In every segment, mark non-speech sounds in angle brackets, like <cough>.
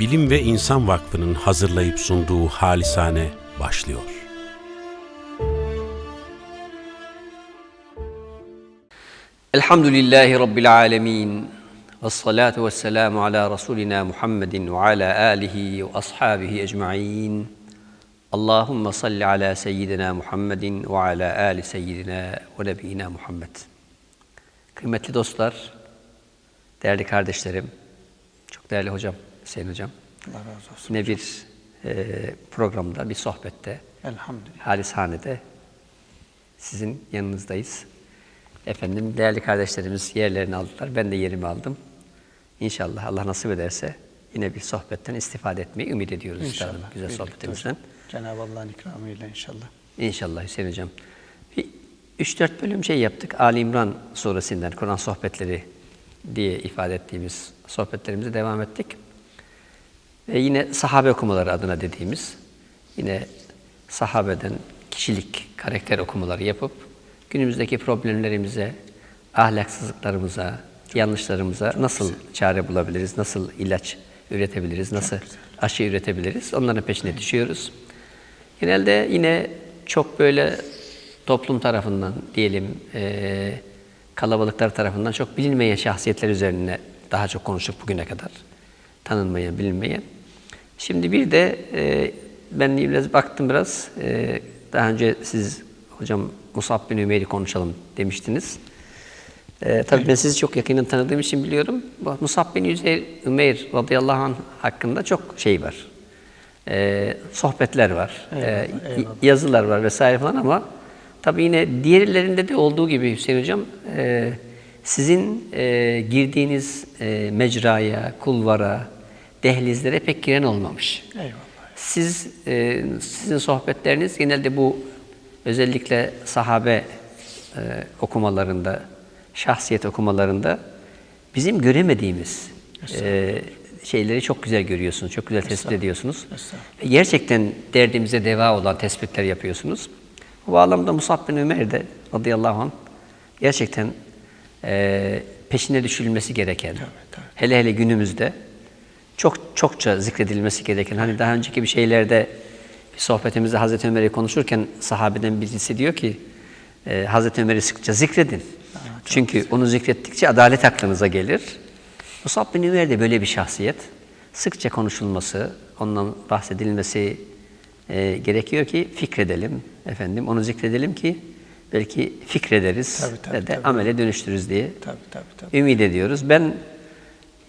Bilim ve İnsan Vakfı'nın hazırlayıp sunduğu Halisane başlıyor. Elhamdülillahi Rabbil alemin. Ve salatu ve selamu ala Resulina Muhammedin ve ala alihi ve ashabihi ecma'in. Allahümme salli ala seyyidina Muhammedin ve ala ali seyyidina ve nebiyina Muhammed. Kıymetli dostlar, değerli kardeşlerim, çok değerli hocam, Hüseyin hocam. Allah razı olsun. Yine bir e, programda, bir sohbette, Elhamdülillah. Halishane'de sizin yanınızdayız. Efendim değerli kardeşlerimiz yerlerini aldılar. Ben de yerimi aldım. İnşallah Allah nasip ederse yine bir sohbetten istifade etmeyi ümit ediyoruz İnşallah. üstadım. Güzel birlikte sohbetimizden. Cenab-ı Allah'ın ikramıyla inşallah. İnşallah Hüseyin Hocam. Bir 3-4 bölüm şey yaptık. Ali İmran suresinden Kur'an sohbetleri diye ifade ettiğimiz sohbetlerimize devam ettik. Ve yine sahabe okumaları adına dediğimiz yine sahabeden kişilik, karakter okumaları yapıp günümüzdeki problemlerimize, ahlaksızlıklarımıza, yanlışlarımıza nasıl çare bulabiliriz, nasıl ilaç üretebiliriz, nasıl aşı üretebiliriz onların peşine düşüyoruz. Genelde yine çok böyle toplum tarafından diyelim eee, kalabalıklar tarafından çok bilinmeyen şahsiyetler üzerine daha çok konuştuk bugüne kadar. Tanınmayan, bilinmeyen. Şimdi bir de eee, ben biraz baktım biraz. eee, daha önce siz hocam Musab bin Ümeyr'i konuşalım demiştiniz. Ee, tabii ben sizi çok yakından tanıdığım için biliyorum. Musab bin Üzeyr, Ümeyr radıyallahu anh hakkında çok şey var. Ee, sohbetler var. Eyvallah, ee, eyvallah. yazılar var vesaire falan ama tabii yine diğerlerinde de olduğu gibi Hüseyin Hocam e, sizin e, girdiğiniz e, mecraya, kulvara, dehlizlere pek giren olmamış. Eyvallah. Siz e, sizin sohbetleriniz genelde bu özellikle sahabe e, okumalarında, şahsiyet okumalarında bizim göremediğimiz e, şeyleri çok güzel görüyorsunuz, çok güzel tespit ediyorsunuz. Ve gerçekten derdimize deva olan tespitler yapıyorsunuz. Bu bağlamda Musab bin Ömer de radıyallahu anh gerçekten e, peşine düşülmesi gereken, tabii. hele hele günümüzde çok çokça zikredilmesi gereken, hani daha önceki bir şeylerde bir sohbetimizde Hazreti Ömer'i konuşurken sahabeden birisi diyor ki, e, Hazreti Ömer'i sıkça zikredin. Çünkü onu zikrettikçe adalet aklınıza gelir. Musab bin Ümer de böyle bir şahsiyet. Sıkça konuşulması, ondan bahsedilmesi e, gerekiyor ki fikredelim efendim. Onu zikredelim ki belki fikrederiz Tabii, tabii, ve de tabii. amele dönüştürürüz diye Tabii tabii tabii. ümit ediyoruz. Ben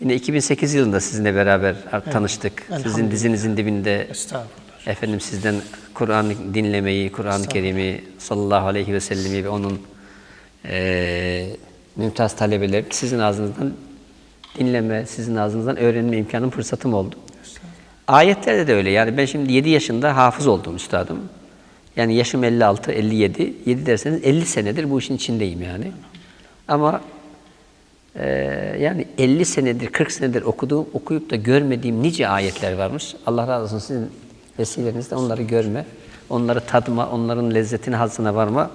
yine 2008 yılında sizinle beraber tanıştık. Sizin dizinizin dibinde efendim sizden Kur'an dinlemeyi, Kur'an-ı Kerim'i sallallahu aleyhi ve sellemi ve onun eee mümtaz talebeleri sizin ağzınızdan dinleme, sizin ağzınızdan öğrenme imkanım, fırsatım oldu. Ayetlerde de öyle. Yani ben şimdi 7 yaşında hafız oldum üstadım. Yani yaşım 56, 57. 7 derseniz 50 senedir bu işin içindeyim yani. Ama ee, yani 50 senedir, 40 senedir okuduğum, okuyup da görmediğim nice ayetler varmış. Allah razı olsun sizin vesilenizde onları görme, onları tadma, onların lezzetine, hazzına varma.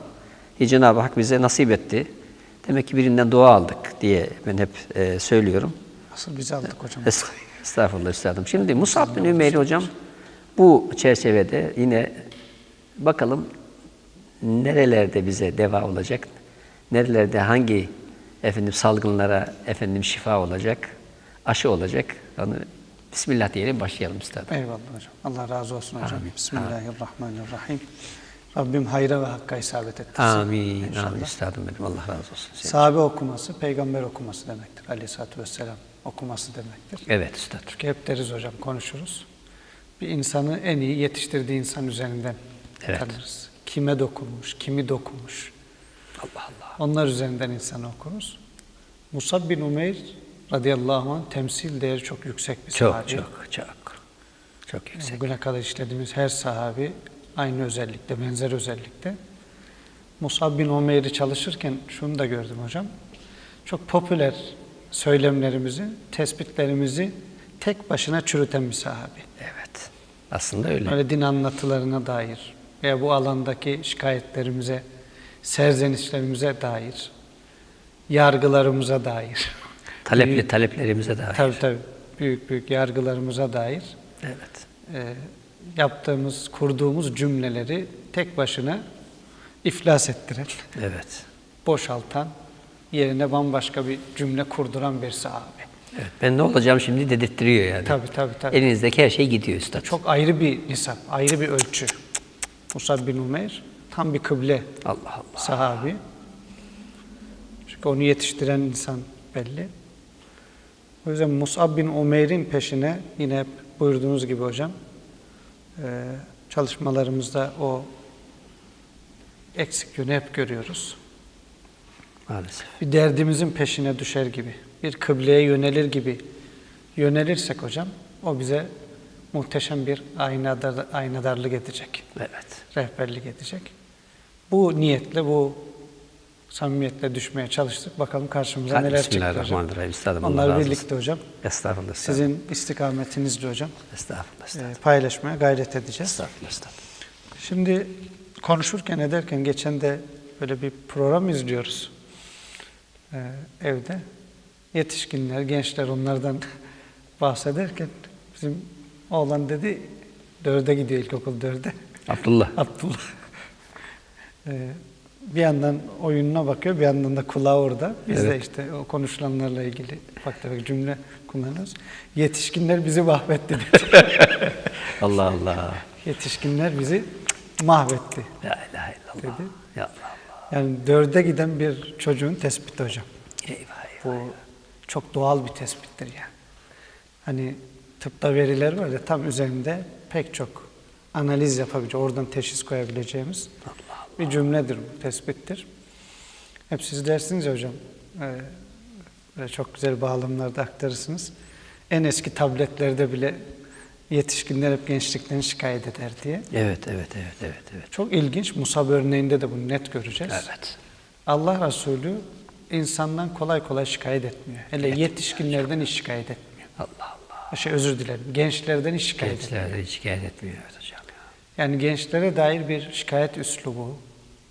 Cenab-ı Hak bize nasip etti. Demek ki birinden dua aldık diye ben hep e, söylüyorum. Asıl bizi aldık hocam. Es- Estağfurullah üstadım. Şimdi Musab bin Ümeyr hocam bu çerçevede yine bakalım nerelerde bize deva olacak, nerelerde hangi efendim salgınlara efendim şifa olacak, aşı olacak. Onu Bismillah diyelim başlayalım üstadım. Eyvallah hocam. Allah razı olsun hocam. Bismillahirrahmanirrahim. Rabbim hayra ve hakka isabet ettirsin. Amin. İnşallah. Amin üstadım benim. Allah razı olsun. Senin. Sahabe okuması, peygamber okuması demektir. Aleyhisselatü vesselam okuması demektir. Evet üstadım. Çünkü hep deriz hocam, konuşuruz. Bir insanı en iyi yetiştirdiği insan üzerinden Evet. tanırız. Kime dokunmuş, kimi dokunmuş. Allah Allah. Onlar üzerinden insanı okuruz. Musab bin Umeyr radıyallahu anh temsil değeri çok yüksek bir Çok sahabi. çok çok. Çok yüksek. Bugüne kadar işlediğimiz her sahabi aynı özellikte, benzer özellikte. Musab bin Umeyr'i çalışırken şunu da gördüm hocam. Çok popüler söylemlerimizi, tespitlerimizi tek başına çürüten bir sahabi. Evet. Aslında öyle. Öyle din anlatılarına dair veya bu alandaki şikayetlerimize, serzenişlerimize dair, yargılarımıza dair. Talepli taleplerimize dair. Tabii tabii. büyük büyük yargılarımıza dair Evet. e, yaptığımız, kurduğumuz cümleleri tek başına iflas ettiren, Evet. boşaltan, yerine bambaşka bir cümle kurduran bir sahabe. Evet. Ben ne olacağım şimdi dedirttiriyor yani. Tabii tabii tabii. Elinizdeki her şey gidiyor üstad. Çok ayrı bir nisap, ayrı bir ölçü. Musab bin Umeyr tam bir kıble Allah Allah. sahabi. Çünkü onu yetiştiren insan belli. O yüzden Musab bin Umeyr'in peşine yine hep buyurduğunuz gibi hocam e, çalışmalarımızda o eksik yönü hep görüyoruz. Maalesef. Bir derdimizin peşine düşer gibi, bir kıbleye yönelir gibi yönelirsek hocam o bize muhteşem bir aynadar, aynadarlık edecek, Evet. rehberlik edecek. Bu niyetle, bu samimiyetle düşmeye çalıştık. Bakalım karşımıza Hadi neler çıktı hocam. Üstadım Onlar birlikte hocam. Estağfurullah. Sizin istikametinizle hocam Estağfurullah. e, Estağfurullah. paylaşmaya gayret edeceğiz. Estağfurullah. estağfurullah. Şimdi konuşurken ederken geçen de böyle bir program izliyoruz ee, evde. Yetişkinler, gençler onlardan <laughs> bahsederken bizim oğlan dedi dörde gidiyor ilkokul dörde. Abdullah. Abdullah. Ee, bir yandan oyununa bakıyor, bir yandan da kulağı orada. Biz de Evet. işte o konuşulanlarla ilgili ufak tefek cümle kullanıyoruz. Yetişkinler bizi mahvetti. <laughs> Allah Allah. Yetişkinler bizi mahvetti. La ilahe illallah. Dedi. Ya Allah Allah. Yani dörde giden bir çocuğun tespiti hocam. Eyvah eyvah. Bu çok doğal bir tespittir yani. Hani tıpta veriler var ya tam üzerinde pek çok analiz yapabilecek, oradan teşhis koyabileceğimiz bir cümledir tespittir. Hep siz dersiniz ya hocam, e, çok güzel bağlamlarda aktarırsınız. En eski tabletlerde bile yetişkinler hep gençliklerini şikayet eder diye. Evet, evet, evet, evet, evet. Çok ilginç, Musab örneğinde de bunu net göreceğiz. Evet. Allah Resulü insandan kolay kolay şikayet etmiyor. Hele yetişkinlerden hiç şikayet etmiyor. Allah Allah. Şey özür dilerim. Gençlerden hiç şikayet etmiyor. Gençler hiç şikayet etmiyor evet. Yani gençlere dair bir şikayet üslubu,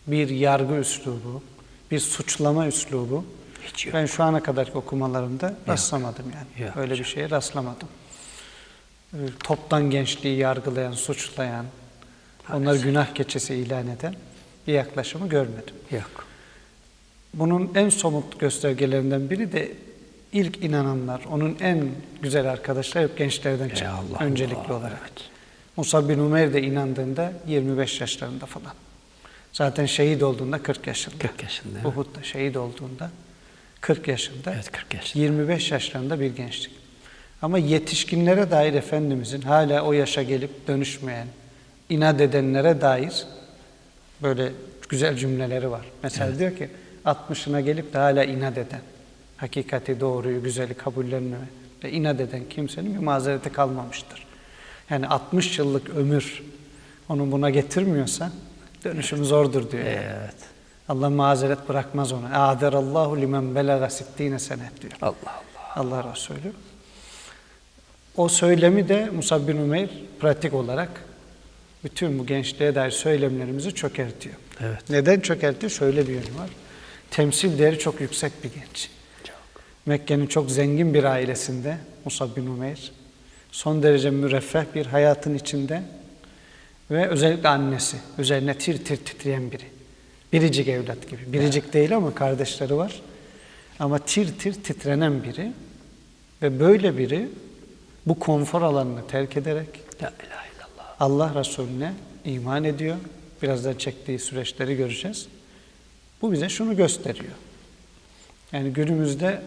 bir yargı üslubu, bir suçlama üslubu Hiç yok. ben şu ana kadarki okumalarımda rastlamadım yani. Yok Öyle bir şeye rastlamadım. Ee, Toptan gençliği yargılayan, suçlayan, onları günah keçesi ilan eden bir yaklaşımı görmedim. Yok. Bunun en somut göstergelerinden biri de ilk inananlar, onun en güzel arkadaşlar hep gençlerden çıktı öncelikli Allah, olarak. evet. Musa bin Umer de inandığında 25 yaşlarında falan. Zaten şehit olduğunda 40 yaşında. 40 yaşında, evet. Uhud'da şehit olduğunda 40 yaşında. Evet, 40 yaşında. 25 yaşlarında bir gençlik. Ama yetişkinlere dair Efendimizin hala o yaşa gelip dönüşmeyen, inat edenlere dair böyle güzel cümleleri var. Mesela diyor ki 60'ına gelip de hala inat eden, hakikati, doğruyu, güzeli kabullenmeme ve inat eden kimsenin bir mazereti kalmamıştır. Yani 60 yıllık ömür onu buna getirmiyorsa dönüşüm zordur diyor. Evet. Allah mazeret bırakmaz ona. Aderallahu limen belaga sittine senet diyor. Allah Allah. Allah Resulü. O söylemi de Musab bin Umeyr pratik olarak bütün bu gençliğe dair söylemlerimizi çökertiyor. Evet. Neden çökertiyor? Şöyle bir yönü var. Temsil değeri çok yüksek bir genç. Çok. Mekke'nin çok zengin bir ailesinde Musab bin Umeyr. Son derece müreffeh bir hayatın içinde ve özellikle annesi üzerine tir tir titreyen biri. Biricik evlat gibi. Biricik değil ama kardeşleri var. Ama tir tir titrenen biri ve böyle biri bu konfor alanını terk ederek La ilahe illallah. Allah Resulüne iman ediyor. Birazdan çektiği süreçleri göreceğiz. Bu bize şunu gösteriyor. Yani günümüzde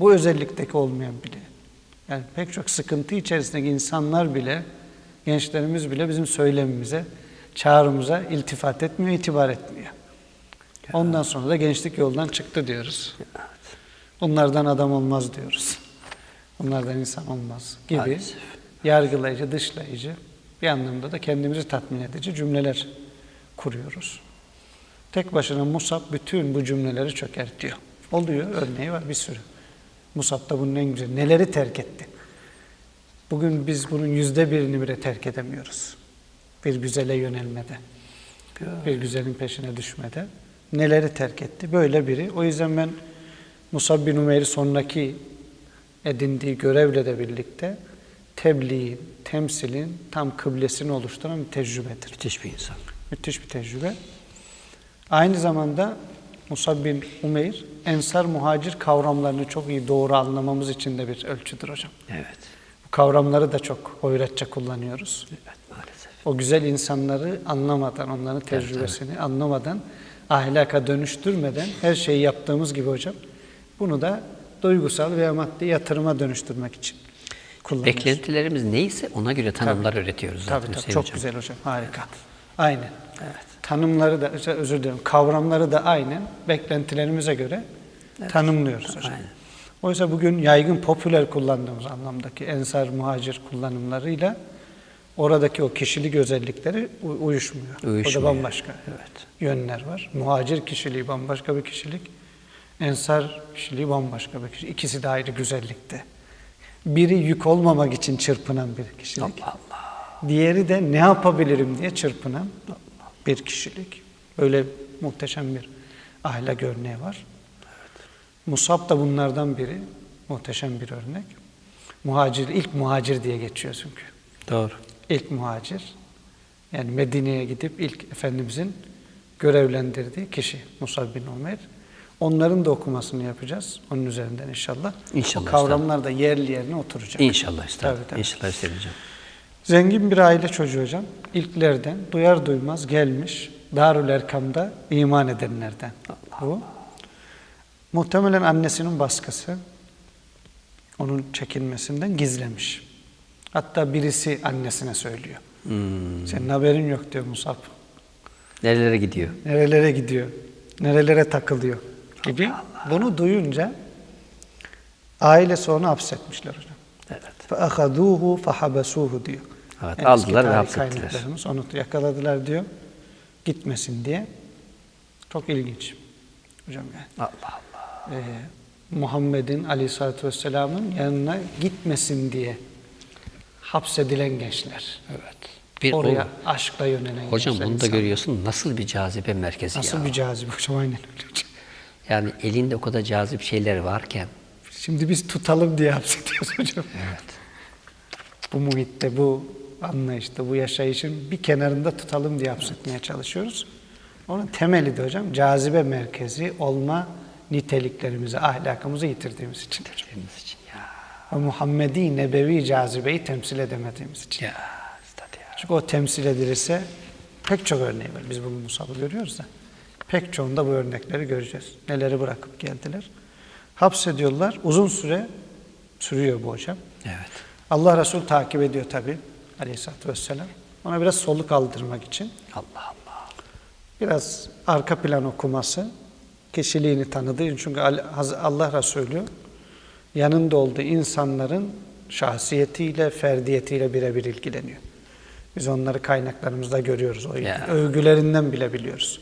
bu özellikteki olmayan bile, yani pek çok sıkıntı içerisindeki insanlar bile, gençlerimiz bile bizim söylemimize, çağrımıza iltifat etmiyor, itibar etmiyor. Ondan sonra da gençlik yoldan çıktı diyoruz. Bunlardan adam olmaz diyoruz. Bunlardan insan olmaz gibi Maalesef. yargılayıcı, dışlayıcı bir anlamda da kendimizi tatmin edici cümleler kuruyoruz. Tek başına Musab bütün bu cümleleri çökertiyor. Oluyor, örneği var bir sürü. Musab da bunun en güzel. Neleri terk etti? Bugün biz bunun yüzde birini bile terk edemiyoruz. Bir güzele yönelmede, bir güzelin peşine düşmede. Neleri terk etti? Böyle biri. O yüzden ben Musab bin Umeyr'i sonraki edindiği görevle de birlikte tebliğin, temsilin tam kıblesini oluşturan bir tecrübedir. Müthiş bir insan. Müthiş bir tecrübe. Aynı zamanda Musab bin Umeyr, ensar muhacir kavramlarını çok iyi doğru anlamamız için de bir ölçüdür hocam. Evet. Bu kavramları da çok hoyratça kullanıyoruz. Evet maalesef. O güzel insanları anlamadan, onların tecrübesini anlamadan, ahlaka dönüştürmeden her şeyi yaptığımız gibi hocam, bunu da duygusal veya maddi yatırıma dönüştürmek için kullanıyoruz. Beklentilerimiz neyse ona göre tanımlar üretiyoruz zaten Tabii tabii Hüseyin çok hocam. güzel hocam harika. Aynen. Tanımları da özür- dilerim kavramları da aynen beklentilerimize göre tanımlıyoruz hocam. Aynen. Oysa bugün yaygın popüler kullandığımız anlamdaki ensar muhacir kullanımlarıyla oradaki o kişilik özellikleri u- uyuşmuyor. O Uyuşmuyor. da bambaşka Evet. yönler var. Muhacir kişiliği bambaşka bir kişilik. Ensar kişiliği bambaşka bir kişilik. İkisi de ayrı güzellikte. Biri yük olmamak için çırpınan bir kişilik. Allah Allah. Diğeri de ne yapabilirim diye çırpınan bir kişilik. Böyle muhteşem bir ahlak örneği var. Musab da bunlardan biri. Muhteşem bir örnek. Muhacir, ilk muhacir diye geçiyor çünkü. Doğru. İlk muhacir. Yani Medine'ye gidip ilk Efendimizin görevlendirdiği kişi Musab bin Ömer. Onların da okumasını yapacağız. Onun üzerinden inşallah. İnşallah, O kavramlar da yerli yerine oturacak. İnşallah. Tabii, tabii. İnşallah hocam. Zengin bir aile çocuğu hocam. İlklerden duyar duymaz gelmiş Darül Erkam'da iman edenlerden. Bu. Muhtemelen annesinin baskısı onun çekinmesinden gizlemiş. Hatta birisi annesine söylüyor. Hmm. Senin haberin yok diyor Musab. Nerelere gidiyor? Nerelere gidiyor? Nerelere takılıyor? Gibi. Bunu duyunca ailesi onu hapsetmişler hocam. Evet. فَأَخَذُوهُ فَحَبَسُوهُ diyor. Evet, Yani aldılar ve hapsettiler. Onu yakaladılar diyor. Gitmesin diye. Çok ilginç. Hocam yani. Allah Allah. Ee, Muhammed'in aleyhissalatü vesselamın yanına gitmesin diye hapsedilen gençler. Evet. Bir Oraya o- aşkla yönelen hocam gençler, bunu da insanlar. görüyorsun nasıl bir cazibe merkezi Nasıl ya. bir cazibe hocam aynen öyle hocam. Yani elinde o kadar cazip şeyler varken Şimdi biz tutalım diye hapsediyoruz hocam. evet. Bu muhitte, bu anlayışta, bu yaşayışın bir kenarında tutalım diye hapsetmeye çalışıyoruz. Onun temeli de hocam cazibe merkezi olma niteliklerimizi, ahlakımızı yitirdiğimiz için. Hepimiz için ya. O Muhammedi nebevi cazibeyi temsil edemediğimiz için. Ya. Çünkü o temsil edilirse pek çok örneği var. Biz bugün Musab'ı görüyoruz da. Pek çoğunda bu örnekleri göreceğiz. Neleri bırakıp geldiler. Hapsediyorlar. Uzun süre sürüyor bu hocam. Evet. Allah Resulü takip ediyor tabi aleyhissalatü vesselam. Ona biraz soluk aldırmak için Allah Allah. biraz arka plan okuması, kişiliğini tanıdığı. Çünkü Allah Resulü yanında olduğu insanların şahsiyetiyle, ferdiyetiyle birebir ilgileniyor. Biz onları kaynaklarımızda görüyoruz. O. Ya. Övgülerinden bile biliyoruz.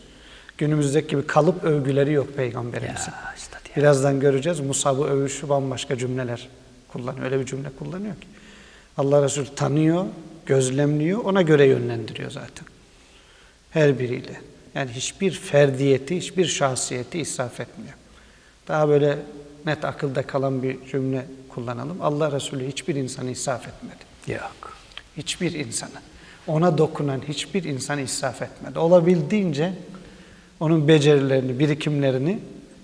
Günümüzdeki gibi kalıp övgüleri yok Peygamberimizin. Ya. Birazdan göreceğiz. Musab'ı övüşü bambaşka cümleler kullanıyor. Öyle bir cümle kullanıyor ki. Allah Resulü tanıyor, gözlemliyor, ona göre yönlendiriyor zaten. Her biriyle. Yani hiçbir ferdiyeti, hiçbir şahsiyeti israf etmiyor. Daha böyle net akılda kalan bir cümle kullanalım. Allah Resulü hiçbir insanı israf etmedi. Yok. Hiçbir insanı. Ona dokunan hiçbir insanı israf etmedi. Olabildiğince onun becerilerini, birikimlerini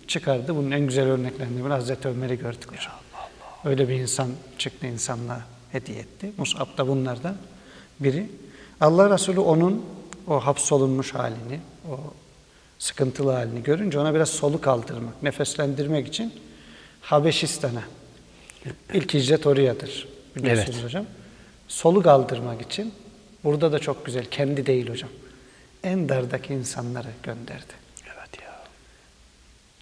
çıkardı. Bunun en güzel örneklerinden biri Hazreti Ömer'i gördük hocam. Öyle bir insan çıktı insanlığa hediye etti. Musab da bunlardan biri. Allah Resulü onun o hapsolunmuş halini, o sıkıntılı halini görünce ona biraz soluk aldırmak, nefeslendirmek için Habeşistan'a. İlk hicret orayadır. Biliyorsunuz Evet. hocam. Soluk aldırmak için burada da çok güzel, kendi değil hocam. En dardaki insanları gönderdi. Evet ya.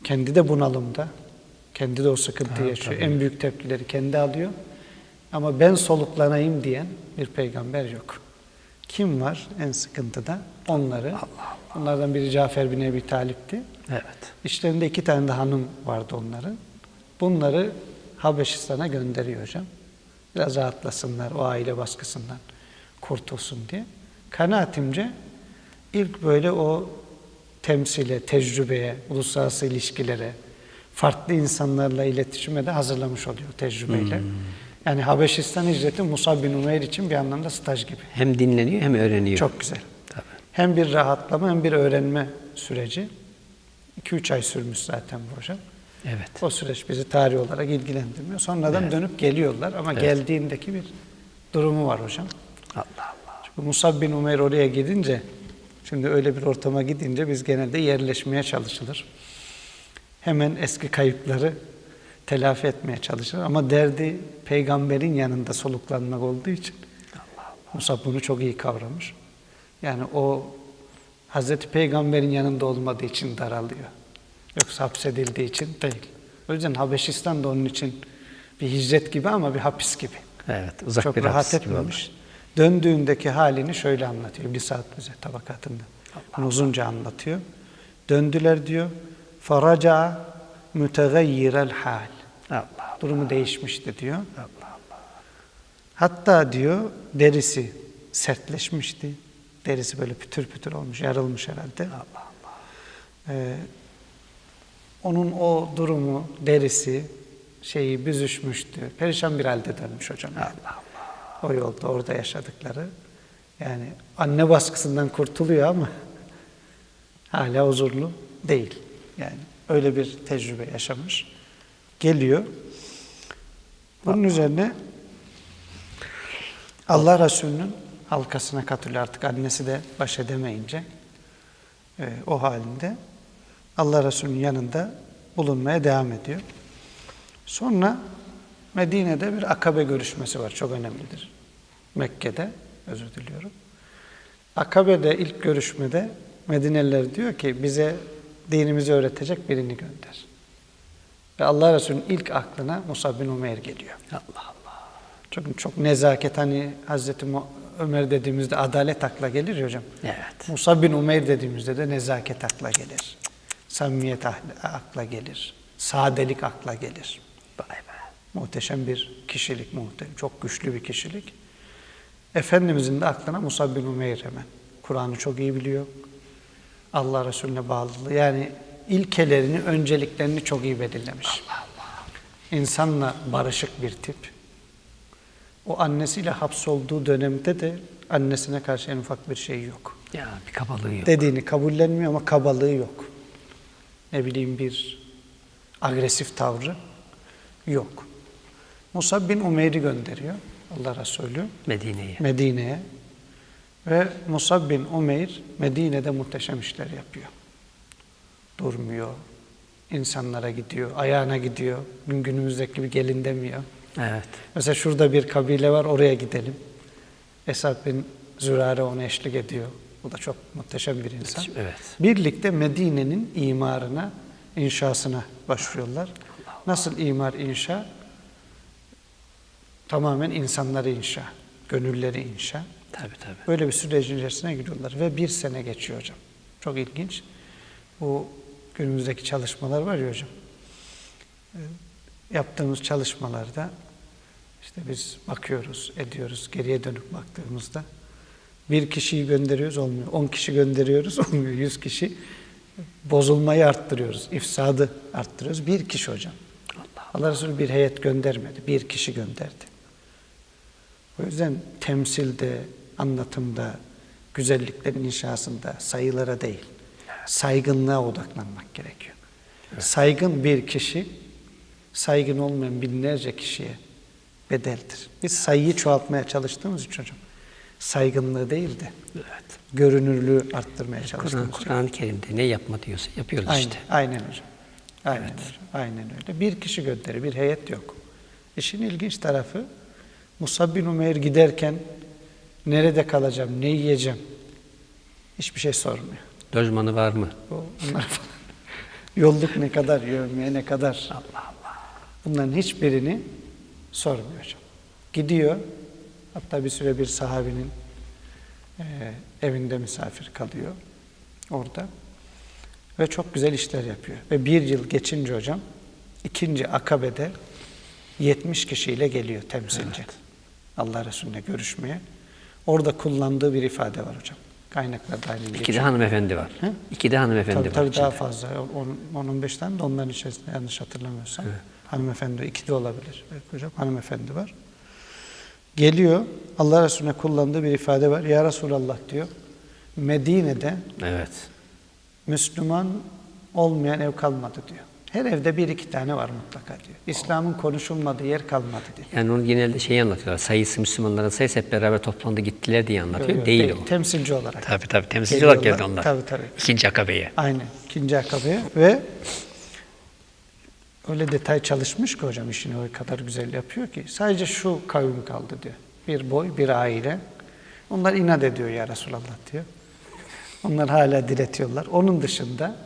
Kendi de bunalımda, kendi de o sıkıntı yaşıyor. En büyük tepkileri kendi alıyor. Ama ben soluklanayım diyen bir peygamber yok. Kim var en sıkıntıda? Onları. Onlardan biri Cafer bin Ebi Talip'ti. Evet. İşlerinde iki tane de hanım vardı onların. Bunları Habeşistan'a gönderiyor hocam. Biraz rahatlasınlar, o aile baskısından kurtulsun diye. Kanaatimce ilk böyle o temsile, tecrübeye, uluslararası ilişkilere, farklı insanlarla iletişime de hazırlamış oluyor tecrübeyle. Yani Habeşistan hicreti Musab bin Umeyr için bir anlamda staj gibi. Hem dinleniyor hem öğreniyor. Çok güzel. Tabii. Hem bir rahatlama hem bir öğrenme süreci. 2-3 ay sürmüş zaten bu hocam. Evet. O süreç bizi tarih olarak ilgilendirmiyor. Sonradan dönüp geliyorlar ama geldiğindeki bir durumu var hocam. Allah Allah. Çünkü Musab bin Umeyr oraya gidince, şimdi öyle bir ortama gidince biz genelde yerleşmeye çalışılır. Hemen eski kayıpları telafi etmeye çalışılır. Ama derdi peygamberin yanında soluklanmak olduğu için Musab bunu çok iyi kavramış. Yani o Hazreti Peygamber'in yanında olmadığı için daralıyor. Yoksa hapsedildiği için değil. O yüzden Habeşistan da onun için bir hicret gibi ama bir hapis gibi. Evet. Uzak Çok bir rahat hapis gibi etmemiş. Döndüğündeki halini şöyle anlatıyor. Bir saat bize tabakatında. Bunu uzunca anlatıyor. Döndüler diyor. Faraca mütegayyirel hal. Allah Durumu değişmişti diyor. Hatta diyor derisi sertleşmişti. Derisi böyle pütür pütür olmuş, yarılmış herhalde. Ee, onun o durumu, derisi, şeyi büzüşmüştü. Perişan bir halde dönmüş hocam. yani. O yolda, orada yaşadıkları. Yani anne baskısından kurtuluyor ama <laughs> hala huzurlu değil. Yani öyle bir tecrübe yaşamış. Geliyor. Bunun üzerine Allah Resulü'nün halkasına katılıyor artık annesi de baş edemeyince e, o halinde Allah Resulü'nün yanında bulunmaya devam ediyor. Sonra Medine'de bir akabe görüşmesi var. Çok önemlidir. Mekke'de, özür diliyorum. Akabe'de ilk görüşmede Medineliler diyor ki bize dinimizi öğretecek birini gönder. Ve Allah Resulü'nün ilk aklına Musa bin Umeyr geliyor. Allah Allah. Çok çok nezaket hani Hazreti Ömer dediğimizde adalet akla gelir ya hocam. Evet. Musa bin Umeyr dediğimizde de nezaket akla gelir. Samimiyet ahl- akla gelir. Sadelik akla gelir. Vay be. Muhteşem bir kişilik, muhteşem, çok güçlü bir kişilik. Efendimizin de aklına Musa bin Umeyr hemen. Kur'an'ı çok iyi biliyor. Allah Resulüne bağlılığı. Yani ilkelerini, önceliklerini çok iyi belirlemiş. İnsanla barışık bir tip. O annesiyle hapsolduğu dönemde de annesine karşı en ufak bir şey yok. Ya bir kabalığı yok. Dediğini kabullenmiyor ama kabalığı yok. Ne bileyim bir agresif tavrı yok. Musa bin Umeyr'i gönderiyor Allah Resulü Medine'ye. Medine'ye. Ve Musa bin Umeyr Medine'de muhteşem işler yapıyor. Durmuyor. insanlara gidiyor, ayağına gidiyor. Gün günümüzdeki gibi gelin demiyor. Evet. Mesela şurada bir kabile var, oraya gidelim. Esad bin Zürare ona eşlik ediyor. Bu da çok muhteşem bir insan. Evet. Birlikte Medine'nin imarına, inşasına başlıyorlar. Nasıl imar inşa? Tamamen insanları inşa, gönülleri inşa. Tabii tabii. Böyle bir sürecin içerisine giriyorlar ve bir sene geçiyor hocam. Çok ilginç. Bu günümüzdeki çalışmalar var ya hocam. Ee, Yaptığımız çalışmalarda işte biz bakıyoruz, ediyoruz, geriye dönüp baktığımızda bir kişiyi gönderiyoruz olmuyor, on kişi gönderiyoruz <laughs> olmuyor, yüz kişi bozulmayı arttırıyoruz, ifsadı arttırıyoruz. Bir kişi hocam. Allah Resulü bir heyet göndermedi, bir kişi gönderdi. O yüzden temsilde, anlatımda, güzelliklerin inşasında sayılara değil, saygınlığa odaklanmak gerekiyor. Saygın bir kişi, saygın olmayan binlerce kişiye bedeldir. Biz sayıyı çoğaltmaya çalıştığımız için hocam, saygınlığı değil de Evet. görünürlüğü arttırmaya Kur'an, çalıştığımız için. Kur'an-ı Kerim'de ne yapma diyorsa yapıyoruz Aynen, işte. aynen hocam. Aynen hocam. Aynen öyle. Bir kişi gönderi, bir heyet yok. İşin ilginç tarafı Musab bin Umeyr giderken nerede kalacağım, ne yiyeceğim hiçbir şey sormuyor. Lojmanı var mı? O, bunlar falan. Yolluk ne kadar, yövmeye ne kadar. Allah Allah. Bunların hiçbirini sormuyor hocam. Gidiyor, hatta bir süre bir sahabinin e, evinde misafir kalıyor orada. Ve çok güzel işler yapıyor. Ve bir yıl geçince hocam, ikinci akabede 70 kişiyle geliyor temsilci. Allah Resulüne görüşmeye. Orada kullandığı bir ifade var hocam. Kaynaklarda aynen İki de hanımefendi var. Hı? İki de hanımefendi Tabii var. tabii daha fazla. 10-15 tane de onların içerisinde yanlış hatırlamıyorsam. Hanımefendi, iki de olabilir. Belki hocam hanımefendi var. Geliyor, Allah Resulüne kullandığı bir ifade var. Ya Resulallah diyor. Medine'de Evet. Müslüman olmayan ev kalmadı diyor. Her evde bir iki tane var mutlaka diyor. İslam'ın konuşulmadığı yer kalmadı diyor. Yani onu genelde şey anlatıyorlar. Sayısı Müslümanların sayısı hep beraber toplandı gittiler diye anlatıyor. Yok, yok, değil, o. Temsilci olarak. Tabii tabii temsilci olarak geldi Geliyorlar. onlar. Tabii tabii. İkinci akabeye. Aynen. İkinci akabe ve öyle detay çalışmış ki hocam işini o kadar güzel yapıyor ki sadece şu kavim kaldı diyor. Bir boy, bir aile. Onlar inat ediyor ya Resulallah diyor. Onlar hala diretiyorlar. Onun dışında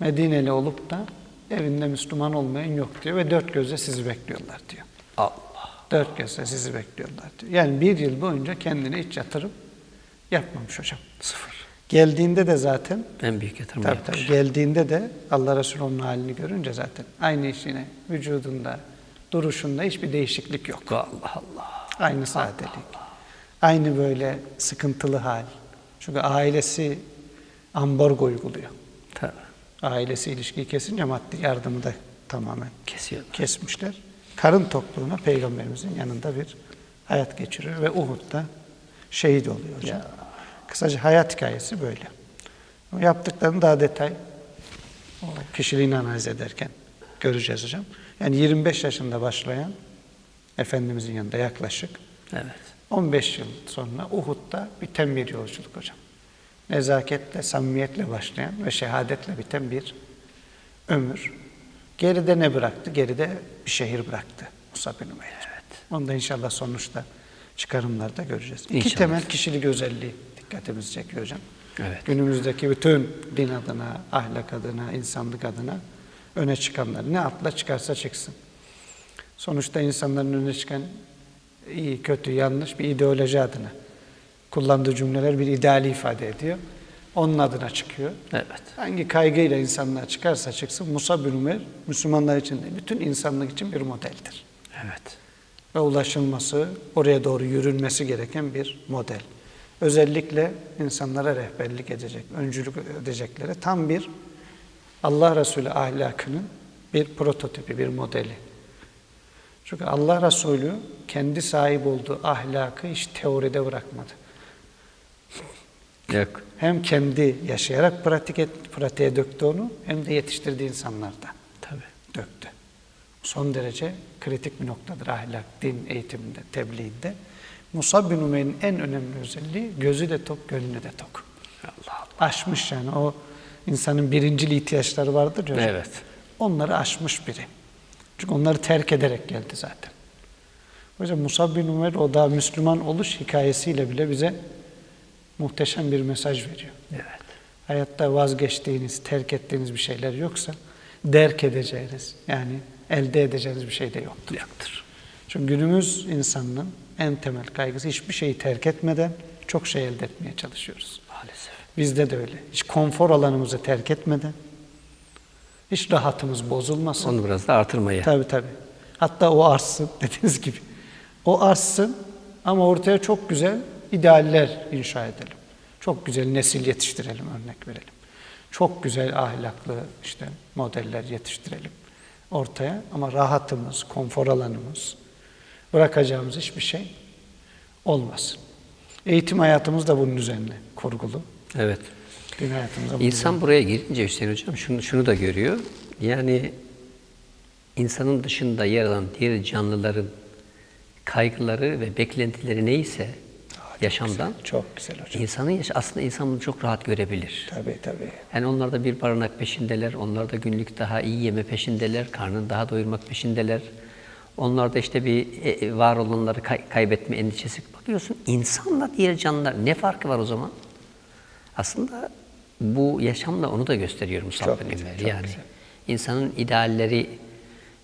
Medineli olup da evinde Müslüman olmayan yok diyor ve dört gözle sizi bekliyorlar diyor. Allah. Dört gözle sizi bekliyorlar diyor. Yani bir yıl boyunca kendine hiç yatırım yapmamış hocam. Sıfır. Geldiğinde de zaten En büyük yatırım Tabii yapmış. tabii. Geldiğinde de Allah Resulü onun halini görünce zaten aynı işine, vücudunda, duruşunda hiçbir değişiklik yok. Allah Allah. Aynı sadelik. Aynı böyle sıkıntılı hal. Çünkü ailesi ambargo uyguluyor. Ailesi ilişkiyi kesince maddi yardımı da tamamen Kesiyor. kesmişler. Karın tokluğuna peygamberimizin yanında bir hayat geçiriyor ve Uhud'da şehit oluyor hocam. Kısaca hayat hikayesi böyle. Yaptıklarını daha detay o kişiliğini analiz ederken göreceğiz hocam. Yani 25 yaşında başlayan Efendimizin yanında yaklaşık Evet. 15 yıl sonra Uhud'da bir yolculuk hocam. Nezaketle, samimiyetle başlayan ve şehadetle biten bir ömür. Geride ne bıraktı? Geride bir şehir bıraktı Musab bin Umeyr. Evet. Onu da inşallah sonuçta çıkarımlarda göreceğiz. İki İnşallah. temel kişilik özelliği dikkatimizi çekiyor hocam. Evet. Günümüzdeki bütün din adına, ahlak adına, insanlık adına öne çıkanlar. Ne atla çıkarsa çıksın. Sonuçta insanların önüne çıkan iyi, kötü, yanlış bir ideoloji adına kullandığı cümleler bir ideali ifade ediyor. Onun adına çıkıyor. Evet. Hangi kaygıyla insanlar çıkarsa çıksın Musa bin Umer Müslümanlar için de bütün insanlık için bir modeldir. Evet. Ve ulaşılması, oraya doğru yürünmesi gereken bir model. Özellikle insanlara rehberlik edecek, öncülük edeceklere tam bir Allah Resulü ahlakının bir prototipi, bir modeli. Çünkü Allah Resulü kendi sahip olduğu ahlakı hiç teoride bırakmadı. Yok. Hem kendi yaşayarak pratik et, pratiğe döktü onu hem de yetiştirdiği insanlarda Tabii. döktü. Son derece kritik bir noktadır ahlak, din eğitiminde, tebliğinde. Musab bin Umeyr'in en önemli özelliği gözü de tok, gönlü de tok. Allah Allah. Aşmış yani o insanın birincil ihtiyaçları vardır ya. Evet. Onları aşmış biri. Çünkü onları terk ederek geldi zaten. Hocam Musab bin Umeyr o da Müslüman oluş hikayesiyle bile bize muhteşem bir mesaj veriyor. Evet. Hayatta vazgeçtiğiniz, terk ettiğiniz bir şeyler yoksa derk edeceğiniz yani elde edeceğiniz bir şey de yoktur. Yoktur. Çünkü günümüz insanının en temel kaygısı hiçbir şeyi terk etmeden çok şey elde etmeye çalışıyoruz. Maalesef. Bizde de öyle. Hiç konfor alanımızı terk etmeden, hiç rahatımız bozulmasın. Onu biraz da artırmaya. Tabii tabii. Hatta o artsın <laughs> dediğiniz gibi. O artsın ama ortaya çok güzel idealler inşa edelim. Çok güzel nesil yetiştirelim, örnek verelim. Çok güzel ahlaklı işte modeller yetiştirelim ortaya ama rahatımız, konfor alanımız, bırakacağımız hiçbir şey olmasın. Eğitim hayatımız da bunun üzerine kurgulu. Evet. Din hayatımız İnsan buraya girince Hüseyin Hocam şunu, şunu da görüyor. Yani insanın dışında yer alan diğer canlıların kaygıları ve beklentileri neyse yaşamdan Çok güzel hocam. insanın yaş aslında insan bunu çok rahat görebilir. Tabii tabii. Yani onlar da bir barınak peşindeler, onlar da günlük daha iyi yeme peşindeler, karnını daha doyurmak peşindeler. Onlar da işte bir e, e, var olanları kay- kaybetme endişesi. Bakıyorsun insanla diğer canlılar ne farkı var o zaman? Aslında bu yaşamla onu da gösteriyor Musab bin güzel, çok Yani güzel. insanın idealleri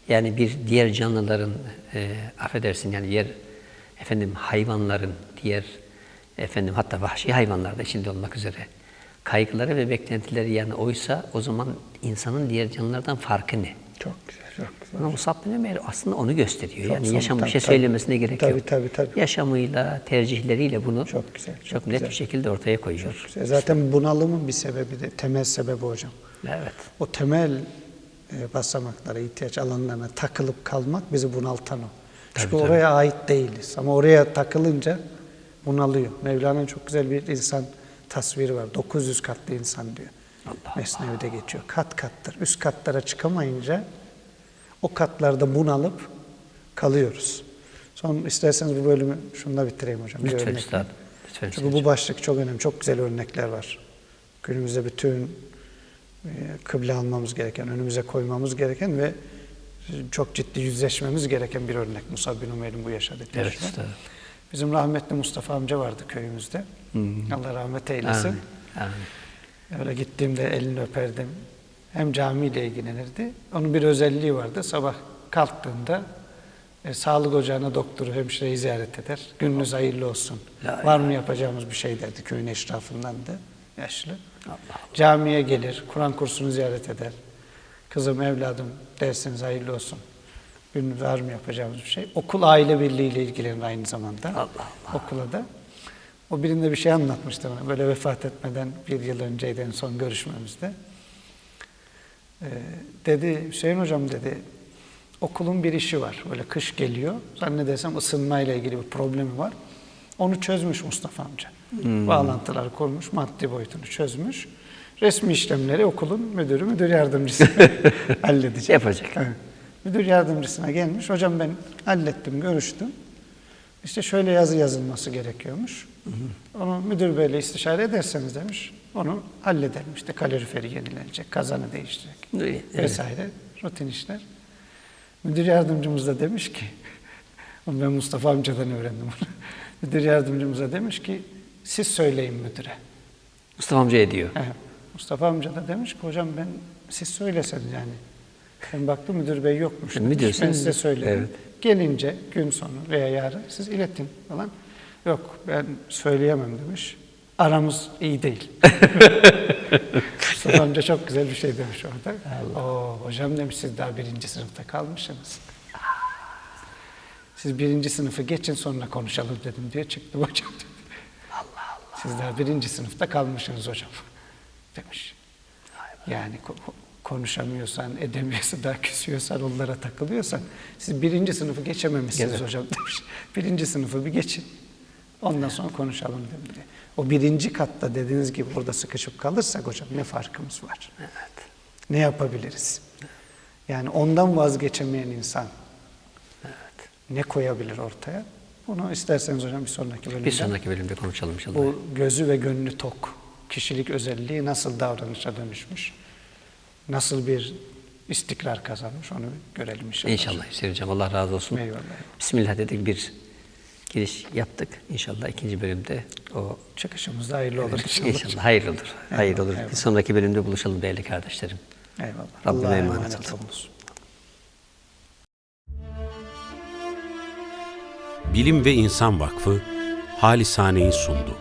yani bir diğer canlıların e, affedersin yani diğer efendim hayvanların diğer efendim hatta vahşi hayvanlarda içinde olmak üzere kaygıları ve beklentileri yani oysa o zaman insanın diğer canlılardan farkı ne? Çok güzel. Ama Musab bin Ömer aslında onu gösteriyor. Çok yani somut, yaşam bir şey tabii. söylemesine gerek Tabii, yok. tabii, tabii. Yaşamıyla, tercihleriyle bunu Çok güzel, çok çok net güzel. bir şekilde ortaya koyuyor. İşte Zaten bunalımın bir sebebi de temel sebebi hocam. Evet. O temel e, basamaklara, ihtiyaç alanlarına takılıp kalmak bizi bunaltan o. Çünkü Tabii, tabii. oraya ait değiliz. Ama oraya takılınca bunalıyor. Mevlana'nın çok güzel bir insan tasviri var. 900 katlı insan diyor. Allah Mesnevi'de geçiyor. Kat kattır. Üst katlara çıkamayınca o katlarda bunalıp kalıyoruz. Son isterseniz bu bölümü şununla bitireyim hocam. bir Lütfen örnekle. üstadım. Lütfen Çünkü bu başlık çok önemli. Çok güzel örnekler var. Günümüzde bütün e, kıble almamız gereken, önümüze koymamız gereken ve çok ciddi yüzleşmemiz gereken bir örnek Musa bin Umeyr'in bu yaşadığı Evet tecrübe. Bizim rahmetli Mustafa amca vardı köyümüzde. Allah rahmet eylesin. Amin. Amin. Öyle gittiğimde elini öperdim. Hem camiyle ilgilenirdi. Onun bir özelliği vardı. Sabah kalktığında e, sağlık ocağına doktoru, hemşireyi ziyaret eder. Gününüz hayırlı olsun. La Var mı yapacağımız bir şey derdi köyün eşrafından da yaşlı. Allah Camiye gelir, Kur'an kursunu ziyaret eder. Kızım, evladım dersiniz hayırlı olsun. Var mı yapacağımız bir şey? Okul aile birliğiyle ilgilenir aynı zamanda. Allah Okula da. O birinde bir şey anlatmıştı bana. Böyle vefat etmeden bir yıl önceydi en son görüşmemizde. Ee, dedi Hüseyin hocam dedi okulun bir işi var. Böyle kış geliyor. Zannedersem ısınmayla ilgili bir problemi var. Onu çözmüş Mustafa amca. Bağlantıları kurmuş, maddi boyutunu çözmüş. Resmi işlemleri okulun müdürü, müdür yardımcısı <laughs> halledecek. Yapacak. Evet. Müdür yardımcısına gelmiş. Hocam ben hallettim, görüştüm. İşte şöyle yazı yazılması gerekiyormuş. Onu müdür beyle istişare ederseniz demiş. Onu hallederim. İşte kaloriferi yenilenecek, kazanı değişecek Evet. vesaire rutin işler. Müdür yardımcımız da demiş ki, <laughs> onu ben Mustafa amcadan öğrendim onu. <laughs> Müdür yardımcımız da demiş ki, siz söyleyin müdüre. Mustafa amca ediyor. Mustafa amca da demiş ki, hocam ben siz söyleseniz yani. Ben baktım müdür bey yokmuş. E, müdür, ben sen- size söyledim. Evet. Gelince gün sonu veya yarın siz iletin falan. Yok ben söyleyemem demiş. Aramız iyi değil. Mustafa amca çok güzel bir şey demiş orada. Oo, hocam demiş siz daha birinci sınıfta kalmışsınız. Siz birinci sınıfı geçin sonra konuşalım dedim diye çıktı hocam. dedi. Siz daha birinci sınıfta kalmışsınız hocam demiş. Yani konuşamıyorsan, edemiyorsan, daha küsüyorsan, onlara takılıyorsan siz birinci sınıfı geçememişsiniz Evet. hocam demiş. <laughs> Birinci sınıfı bir geçin. Ondan sonra konuşalım diye. O birinci katta dediğiniz gibi orada sıkışıp kalırsak hocam ne farkımız var? Evet. Ne yapabiliriz? Yani ondan vazgeçemeyen insan ne koyabilir ortaya? Bunu isterseniz hocam bir sonraki bölümde. Bir sonraki bölümde konuşalım inşallah. Bu gözü ve gönlü tok kişilik özelliği nasıl davranışa dönüşmüş? Nasıl bir istikrar kazanmış onu görelim inşallah. İnşallah Hüseyin Hocam Allah razı olsun. Eyvallah. Bismillah dedik bir giriş yaptık. İnşallah ikinci bölümde o Çıkışımız da hayırlı olur inşallah. İnşallah hayırlı olur. Hayırlı olur. eyvallah. Bir sonraki bölümde buluşalım değerli kardeşlerim. Eyvallah. Rabbine Allah'a emanet emanet olun. olunuz. Bilim ve İnsan Vakfı Halisane'yi sundu.